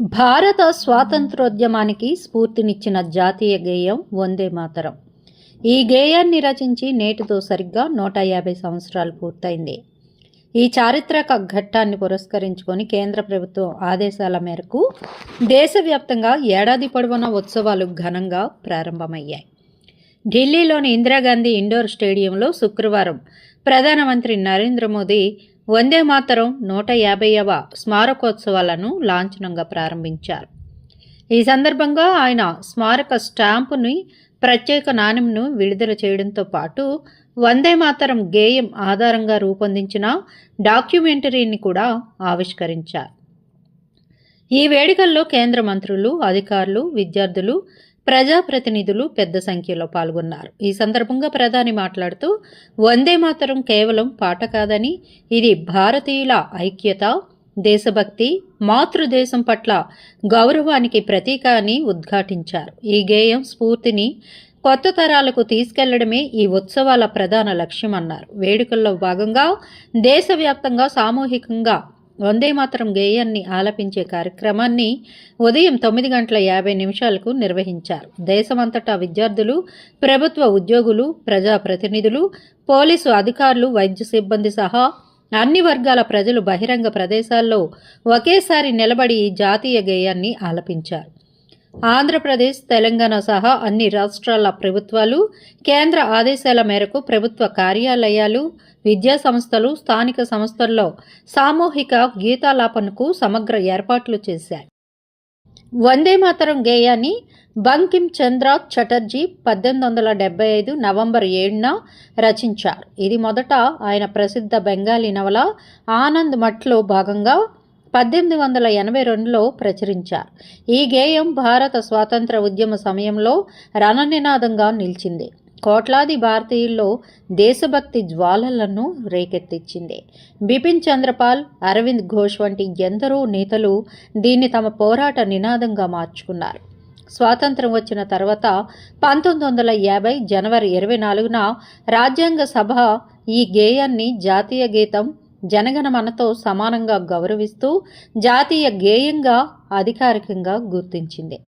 భారత స్వాతంత్రోద్యమానికి స్ఫూర్తినిచ్చిన జాతీయ గేయం వందే మాతరం. ఈ గేయాన్ని రచించి నేటితో సరిగ్గా నూట యాభై సంవత్సరాలు పూర్తయింది. ఈ చారిత్రక ఘట్టాన్ని పురస్కరించుకొని కేంద్ర ప్రభుత్వం ఆదేశాల మేరకు దేశవ్యాప్తంగా ఏడాది పొడవునా ఉత్సవాలు ఘనంగా ప్రారంభమయ్యాయి. ఢిల్లీలోని ఇందిరాగాంధీ ఇండోర్ స్టేడియంలో శుక్రవారం ప్రధానమంత్రి నరేంద్ర మోదీ వందే మాతరం నూట యాభైవ స్మారకోత్సవాలను లాంఛనంగా ప్రారంభించారు. ఈ సందర్భంగా ఆయన స్మారక స్టాంపుని ప్రత్యేక నాణ్యంను విడుదల చేయడంతో పాటు వందే మాతరం గేయం ఆధారంగా రూపొందించిన డాక్యుమెంటరీని కూడా ఆవిష్కరించారు. ఈ వేడుకల్లో కేంద్ర మంత్రులు అధికారులు విద్యార్థులు ప్రజాప్రతినిధులు పెద్ద సంఖ్యలో పాల్గొన్నారు. ఈ సందర్భంగా ప్రధాని మాట్లాడుతూ వందే మాతరం కేవలం పాట కాదని ఇది భారతీయుల ఐక్యత దేశభక్తి మాతృదేశం పట్ల గౌరవానికి ప్రతీక అని ఉద్ఘాటించారు. ఈ గేయం స్ఫూర్తిని కొత్త తరాలకు తీసుకెళ్ళడమే ఈ ఉత్సవాల ప్రధాన లక్ష్యమన్నారు వేడుకల్లో భాగంగా దేశవ్యాప్తంగా సామూహికంగా వందే మాత్రం గేయాన్ని ఆలపించే కార్యక్రమాన్ని ఉదయం తొమ్మిది గంటల యాభై నిమిషాలకు నిర్వహించారు. దేశమంతటా విద్యార్థులు ప్రభుత్వ ఉద్యోగులు ప్రజాప్రతినిధులు పోలీసు అధికారులు వైద్య సిబ్బంది సహా అన్ని వర్గాల ప్రజలు బహిరంగ ప్రదేశాల్లో ఒకేసారి నిలబడి జాతీయ గేయాన్ని ఆలపించారు. ఆంధ్రప్రదేశ్ తెలంగాణ సహా అన్ని రాష్ట్రాల ప్రభుత్వాలు కేంద్ర ఆదేశాల మేరకు ప్రభుత్వ కార్యాలయాలు విద్యా సంస్థలు స్థానిక సంస్థల్లో సామూహిక గీతాలాపనకు సమగ్ర ఏర్పాట్లు చేశాయి. వందే మాతరం గేయాన్ని బంకిం చంద్ర చటర్జీ పద్దెనిమిది వందల డెబ్బై ఐదు నవంబర్ ఏడున రచించారు. ఇది మొదట ఆయన ప్రసిద్ధ బెంగాలీ నవల ఆనంద్ మట్లో భాగంగా పద్దెనిమిది వందల ఎనభై రెండులో ప్రచురించారు. ఈ గేయం భారత స్వాతంత్ర ఉద్యమ సమయంలో రణనినాదంగా నిలిచింది. కోట్లాది భారతీయుల్లో దేశభక్తి జ్వాలలను రేకెత్తించింది బిపిన్ చంద్రపాల్ అరవింద్ ఘోష్ వంటి ఎందరో నేతలు దీన్ని తమ పోరాట నినాదంగా మార్చుకున్నారు. స్వాతంత్రం వచ్చిన తర్వాత పంతొమ్మిది వందల యాభై జనవరి ఇరవై నాలుగున రాజ్యాంగ సభ ఈ గేయాన్ని జాతీయ గీతం జనగణమనతో సమానంగా గౌరవిస్తూ జాతీయ గేయంగా అధికారికంగా గుర్తించింది.